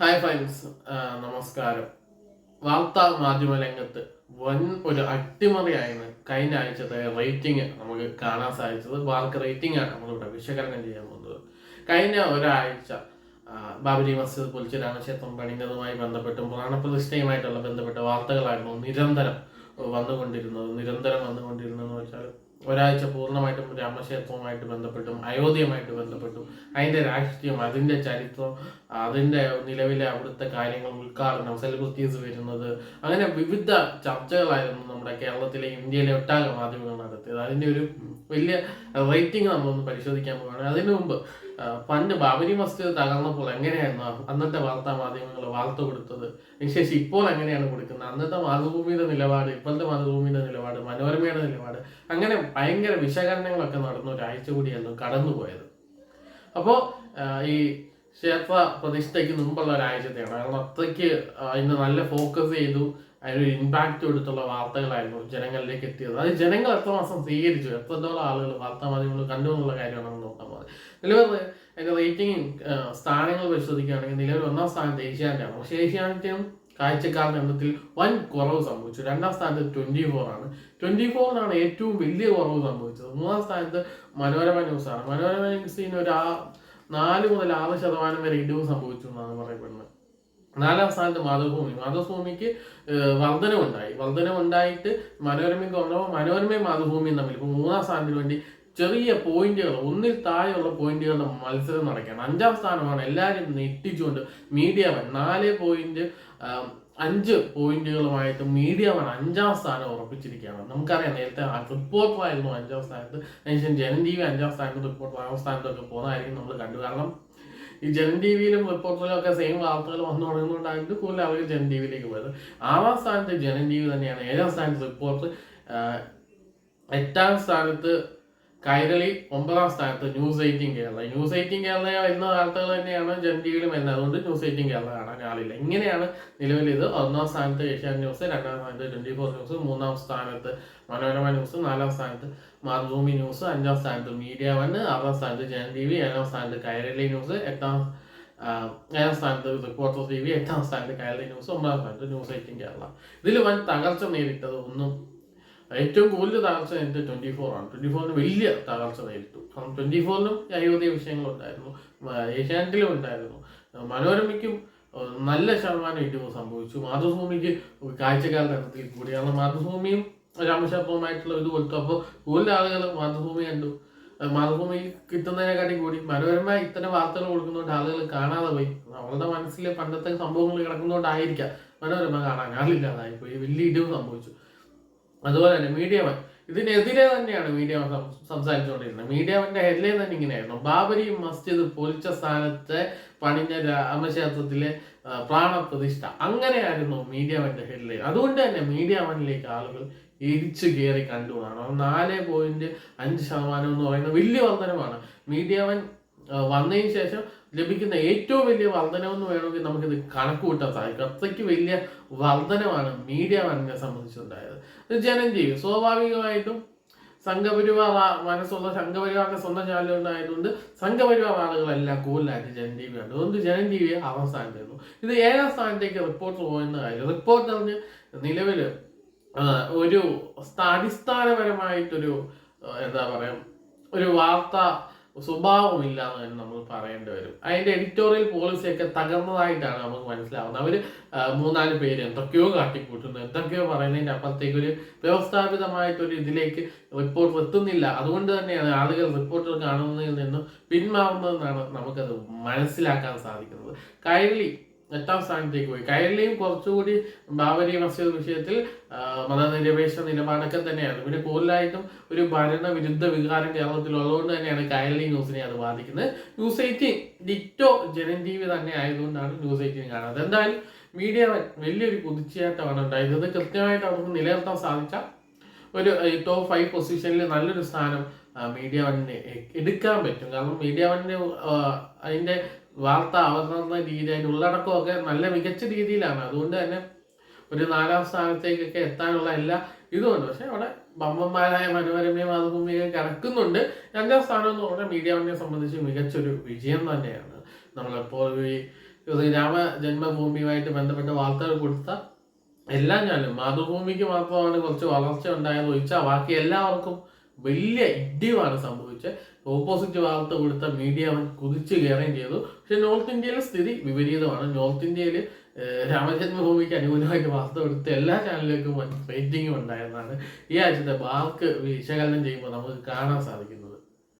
Hi friends നമസ്കാരം. വാർത്താ മാധ്യമ രംഗത്ത് വൻ ഒരു അട്ടിമറിയായിരുന്നു കഴിഞ്ഞ ആഴ്ചത്തെ റേറ്റിംഗ് നമുക്ക് കാണാൻ സാധിച്ചത് വാർക്ക് റേറ്റിംഗ് ആണ് നമ്മളിവിടെ വിശകലനം ചെയ്യാൻ പോകുന്നത്. കഴിഞ്ഞ ഒരാഴ്ച ബാബരി മസ്ജിദ് പൊലിച്ച് രാമക്ഷേത്രം പണിഞ്ഞതുമായി ബന്ധപ്പെട്ടും പ്രാണപ്രതിഷ്ഠയുമായിട്ടുള്ള ബന്ധപ്പെട്ട വാർത്തകളായിരുന്നു നിരന്തരം വന്നുകൊണ്ടിരുന്നത്. നിരന്തരം വന്നുകൊണ്ടിരുന്നതെന്ന് വെച്ചാൽ ഒരാഴ്ച പൂർണമായിട്ടും രാമക്ഷേത്രവുമായിട്ട് ബന്ധപ്പെട്ടും അയോധ്യയുമായിട്ട് ബന്ധപ്പെട്ടും അതിന്റെ രാഷ്ട്രീയം അതിന്റെ ചരിത്രം അതിന്റെ നിലവിലെ അവിടുത്തെ കാര്യങ്ങൾ ഉദ്ഘാടനം സെലിബ്രിറ്റീസ് വരുന്നത് അങ്ങനെ വിവിധ ചർച്ചകളായിരുന്നു നമ്മുടെ കേരളത്തിലെ ഇന്ത്യയിലെ ഒട്ടാകെ മാധ്യമങ്ങൾ നടത്തിയത്. അതിന്റെ ഒരു വലിയ റേറ്റിംഗ് നമ്മളൊന്ന് പരിശോധിക്കാൻ പോവുകയാണ്. അതിനു മുമ്പ് പണ്ട് ബാബരി മസ്ജിദ് തകർന്നപ്പോൾ എങ്ങനെയായിരുന്നു? അന്നത്തെ വാർത്താ മാധ്യമങ്ങൾ വാർത്ത കൊടുത്തത്? അതിനുശേഷം ഇപ്പോൾ എങ്ങനെയാണ് കൊടുക്കുന്നത്? അന്നത്തെ മാതൃഭൂമിയുടെ നിലപാട് ഇപ്പോഴത്തെ മാതൃഭൂമിയുടെ നിലപാട് മനോരമയുടെ നിലപാട് അങ്ങനെ ഭയങ്കര വിശകലനങ്ങളൊക്കെ നടന്ന ഒരാഴ്ച കൂടിയായിരുന്നു കടന്നുപോയത്. അപ്പോൾ ഈ ക്ഷേത്ര പ്രതിഷ്ഠയ്ക്ക് മുമ്പുള്ള ഒരാഴ്ചത്തെയാണ് കാരണം അത്രയ്ക്ക് ഇന്ന് നല്ല ഫോക്കസ് ചെയ്തു അതിനൊരു ഇമ്പാക്റ്റ് കൊടുത്തുള്ള വാർത്തകളായിരുന്നു ജനങ്ങളിലേക്ക് എത്തിയത്. അത് ജനങ്ങൾ എത്ര മാസം സ്വീകരിച്ചു? എത്രത്തോളം ആളുകൾ വാർത്താ മാധ്യമങ്ങൾ കണ്ടു എന്നുള്ള കാര്യമാണ് നോക്കാൻ പോകുന്നത്. നിലവിൽ റേറ്റിംഗ് സ്ഥാനങ്ങൾ പരിശോധിക്കുകയാണെങ്കിൽ നിലവിൽ ഒന്നാം സ്ഥാനത്ത് ഏഷ്യാനെറ്റാണ് പക്ഷേ ഏഷ്യാനെറ്റും കാഴ്ചക്കാരുടെ എണ്ണത്തിൽ വൻ കുറവ് സംഭവിച്ചു. രണ്ടാം സ്ഥാനത്ത് ട്വന്റി ഫോർ ആണ്. ട്വന്റി ഫോറിനാണ് ഏറ്റവും വലിയ കുറവ് സംഭവിച്ചത്. മൂന്നാം സ്ഥാനത്ത് മനോരമ ന്യൂസാണ് മനോരമ ന്യൂസിന് ഒരു ആ നാല് മുതൽ ആറ് ശതമാനം വരെ ഇടിവ് സംഭവിച്ചു എന്നാണ് പറയപ്പെടുന്നത്. നാലാം സ്ഥാനത്ത് മാതൃഭൂമി. മാതൃഭൂമിക്ക് വർധനമുണ്ടായി വർധനമുണ്ടായിട്ട് മനോരമയ്ക്ക് മനോരമയും കുറഞ്ഞപ്പോൾ മനോരമയും മാതൃഭൂമിയും തമ്മിൽ. ഇപ്പോൾ മൂന്നാം സ്ഥാനത്തിന് വേണ്ടി ചെറിയ പോയിന്റുകൾ ഒന്നിൽ താഴെയുള്ള പോയിന്റുകളുടെ മത്സരം നടക്കുകയാണ്. അഞ്ചാം സ്ഥാനമാണ് എല്ലാവരും നെറ്റിച്ചുകൊണ്ട് മീഡിയ വൺ നാല് പോയിന്റ് അഞ്ച് പോയിന്റുകളുമായിട്ട് മീഡിയ വൺ അഞ്ചാം സ്ഥാനം ഉറപ്പിച്ചിരിക്കുകയാണ്. നമുക്കറിയാം നേരത്തെ റിപ്പോർട്ടർ ആയിരുന്നു അഞ്ചാം സ്ഥാനത്ത്. അതിനുശേഷം ജനൻ ടി വി അഞ്ചാം സ്ഥാനത്ത് റിപ്പോർട്ടർ ആറാം സ്ഥാനത്തൊക്കെ പോകുന്നതായിരിക്കും നമ്മൾ കണ്ടു. കാരണം ഈ ജനൻ ടി വിയിലും റിപ്പോർട്ടറിലും ഒക്കെ സെയിം വാർത്തകൾ വന്നു തുടങ്ങുന്നതുകൊണ്ടായിരുന്നു കൂടുതൽ അവർ ജനൻ ടി വിയിലേക്ക് പോയത്. ആറാം സ്ഥാനത്ത് ജനൻ ടി വി തന്നെയാണ്. ഏഴാം സ്ഥാനത്ത് റിപ്പോർട്ട് എട്ടാം സ്ഥാനത്ത് കൈരളി ഒമ്പതാം സ്ഥാനത്ത് news eighteen Kerala. News eighteen Kerala എന്ന വാർത്തകൾ തന്നെയാണ് ജൻ ടി അതുകൊണ്ട് ന്യൂസ് എയ്റ്റീൻ കേരള കാണാൻ ആളില്ല. ഇങ്ങനെയാണ് നിലവിൽ ഇത് ഒന്നാം സ്ഥാനത്ത് ഏഷ്യാൻ ന്യൂസ് രണ്ടാം സ്ഥാനത്ത് ട്വന്റി ഫോർ ന്യൂസ് മൂന്നാം സ്ഥാനത്ത് മനോരമ ന്യൂസ് നാലാം സ്ഥാനത്ത് മാതൃഭൂമി ന്യൂസ് അഞ്ചാം സ്ഥാനത്ത് മീഡിയ വൺ ആറാം സ്ഥാനത്ത് ജൻ ടി വി ഏഴാം സ്ഥാനത്ത് കൈരളി ന്യൂസ് എട്ടാം ഏഴാം സ്ഥാനത്ത് റിപ്പോർട്ടർ ടി വി എട്ടാം സ്ഥാനത്ത് കൈരളി ന്യൂസ് ഒമ്പതാം സ്ഥാനത്ത് ന്യൂസ് എയ്റ്റീൻ കേരള. ഇതിൽ വൻ തകർച്ച നേരിട്ടത് ഒന്നും ഏറ്റവും കൂടുതൽ തകർച്ച എന്റെ ട്വന്റി ഫോറാണ് ട്വന്റി ഫോറിന് വലിയ തകർച്ച നേരിട്ടു. കാരണം ട്വന്റി ഫോറിനും അയോധ്യ വിഷയങ്ങളുണ്ടായിരുന്നു. ഏഷ്യാനെറ്റിലും ഉണ്ടായിരുന്നു. മനോരമയ്ക്കും നല്ല ശതമാനം ഇടിവ് സംഭവിച്ചു. മാതൃഭൂമിക്ക് കാഴ്ചക്കാരുടെ എണ്ണത്തിൽ കൂടി. കാരണം മാതൃഭൂമിയും രാമക്ഷേത്രവുമായിട്ടുള്ള ഇത് കൊടുത്തു അപ്പോൾ കൂടുതൽ ആളുകൾ മാതൃഭൂമി കണ്ടു. മാതൃഭൂമി കിട്ടുന്നതിനെക്കാട്ടി കൂടി മനോരമ ഇത്തരം വാർത്തകൾ കൊടുക്കുന്നതുകൊണ്ട് ആളുകൾ കാണാതെ പോയി. അവളുടെ മനസ്സിലെ പണ്ടത്തെ സംഭവങ്ങൾ കിടക്കുന്നതുകൊണ്ടായിരിക്കാം മനോരമ കാണാൻ. ആളില്ലാതായി പോയി വലിയ ഇടിവ് സംഭവിച്ചു. അതുപോലെ തന്നെ മീഡിയ വൺ ഇതിനെതിരെ തന്നെയാണ് മീഡിയ സംസാരിച്ചുകൊണ്ടിരുന്നത് മീഡിയ വന്റെ ഹെഡ്ലൈൻ തന്നെ ഇങ്ങനെയായിരുന്നു. ബാബരി മസ്ജിദ് പൊളിച്ച സ്ഥാനത്തെ പണിഞ്ഞ രാമക്ഷേത്രത്തിലെ പ്രാണപ്രതിഷ്ഠ. അങ്ങനെയായിരുന്നു മീഡിയ വന്റെ ഹെഡ്ലൈൻ അതുകൊണ്ട് തന്നെ മീഡിയ വണ്ണിലേക്ക് ആളുകൾ ഇടിച്ചു കയറി കണ്ടു കാണാം നാല് പോയിന്റ് അഞ്ച് ശതമാനം എന്ന് പറയുന്ന വലിയ വർധനമാണ് മീഡിയ വൺ വന്നതിന് ശേഷം ലഭിക്കുന്ന ഏറ്റവും വലിയ വർധനമെന്ന് വേണമെങ്കിൽ നമുക്കിത് കണക്ക് കൂട്ടാൻ സാധിക്കും. അത്രയ്ക്ക് വലിയ വർധനമാണ് മീഡിയ വണ്ണിനെ സംബന്ധിച്ചുണ്ടായത്. ഇത് ജനം ചെയ്യും. സ്വാഭാവികമായിട്ടും സംഘപരിവാർ മനസ്സുള്ള സംഘപരിവാറിന്റെ സ്വന്തം ചാനലുകളായതുകൊണ്ട് സംഘപരിവാർ ആളുകളെല്ലാം കൂടുതലായിട്ട് ജനം ടി വി കണ്ടു. അതുകൊണ്ട് ആറാം തരുന്നു ഇത് ഏഴാം സ്ഥാനത്തേക്ക് റിപ്പോർട്ടർ പോകുന്ന കാര്യം. റിപ്പോർട്ടറിന് നിലവിൽ ഒരു സ്ഥാ- അടിസ്ഥാനപരമായിട്ടൊരു എന്താ പറയാ ഒരു വാർത്ത സ്വഭാവമില്ല എന്ന് തന്നെ നമ്മൾ പറയേണ്ടി വരും. അതിന്റെ എഡിറ്റോറിയൽ പോളിസിയൊക്കെ തകർന്നതായിട്ടാണ് നമുക്ക് മനസ്സിലാവുന്നത്. അവർ മൂന്നാൽ പേര് എന്തൊക്കെയോ കാട്ടിക്കൂട്ടുന്നു. എന്തൊക്കെയോ പറയുന്നതിന്റെ അപ്പുറത്തേക്ക് ഒരു വ്യവസ്ഥാപിതമായിട്ടൊരു ഇതിലേക്ക് റിപ്പോർട്ട് എത്തുന്നില്ല. അതുകൊണ്ട് തന്നെയാണ് ആളുകൾ റിപ്പോർട്ടർ കാണുന്നതിൽ നിന്നും പിന്മാറുന്നതെന്നാണ് നമുക്കത് മനസ്സിലാക്കാൻ സാധിക്കുന്നത്. കൈരളി എട്ടാം സ്ഥാനത്തേക്ക് പോയി. കൈരളിയും കുറച്ചുകൂടി ബാബരി മസ്ജിദ് വിഷയത്തിൽ മതനിരപേക്ഷ നിലപാടൊക്കെ തന്നെയാണ്. പിന്നെ കൂടുതലായിട്ടും ഒരു ഭരണവിരുദ്ധ വികാരം കേരളത്തിൽ ഉള്ളതുകൊണ്ട് തന്നെയാണ് കൈരളി ന്യൂസിനെ അത് ബാധിക്കുന്നത്. ന്യൂസ് എയ്റ്റീൻ ഡിറ്റോ വി തന്നെ ആയതുകൊണ്ടാണ് ന്യൂസ് എയ്റ്റീൻ കാണുന്നത്. എന്തായാലും മീഡിയ വലിയൊരു കുതിച്ചുചാട്ടമാണ് ഉണ്ടായത്. ഇത് കൃത്യമായിട്ട് അവർക്ക് നിലനിർത്താൻ സാധിച്ച ഒരു ടോപ്പ് ഫൈവ് പൊസിഷനിൽ നല്ലൊരു സ്ഥാനം മീഡിയ വണ്ണിന് എടുക്കാൻ പറ്റും. കാരണം മീഡിയ വണ്ണിന് അതിന്റെ വാർത്ത അവതരണ രീതി അതിന്റെ ഉള്ളടക്കമൊക്കെ നല്ല മികച്ച രീതിയിലാണ്. അതുകൊണ്ട് തന്നെ ഒരു നാലാം സ്ഥാനത്തേക്കൊക്കെ എത്താനുള്ള എല്ലാ ഇതുമുണ്ട് പക്ഷെ അവിടെ ബമ്പന്മാരായ മനോരമയും മാതൃഭൂമിയൊക്കെ കിടക്കുന്നുണ്ട്. രണ്ടാം സ്ഥാനം എന്ന് പറഞ്ഞാൽ മീഡിയ വണ്ണിനെ സംബന്ധിച്ച് മികച്ചൊരു വിജയം തന്നെയാണ്. നമ്മളെപ്പോൾ ഈ ശ്രീരാമ ജന്മഭൂമിയുമായിട്ട് ബന്ധപ്പെട്ട വാർത്തകൾ കൊടുത്ത എല്ലാം ഞാനും മാതൃഭൂമിക്ക് മാത്രമാണ് കുറച്ച് വളർച്ച ഉണ്ടായെന്ന് ചോദിച്ചാൽ ബാക്കി എല്ലാവർക്കും വലിയ ഇടിവാണ് സംഭവിച്ചത്. ഓപ്പോസിറ്റ് വാർത്ത കൊടുത്ത മീഡിയ അവൻ കുതിച്ചു കയറുകയും ചെയ്തു. പക്ഷെ നോർത്ത് ഇന്ത്യയിലെ സ്ഥിതി വിപരീതമാണ്. നോർത്ത് ഇന്ത്യയിൽ രാമജന്മഭൂമിക്ക് അനുകൂലമായിട്ട് വാർത്ത കൊടുത്ത എല്ലാ ചാനലിലേക്കും റേറ്റിംഗും ഉണ്ടായിരുന്നതാണ്. ഈ ആഴ്ചത്തെ വാർക്ക് വിശകലനം ചെയ്യുമ്പോൾ നമുക്ക് കാണാൻ സാധിക്കുന്നത്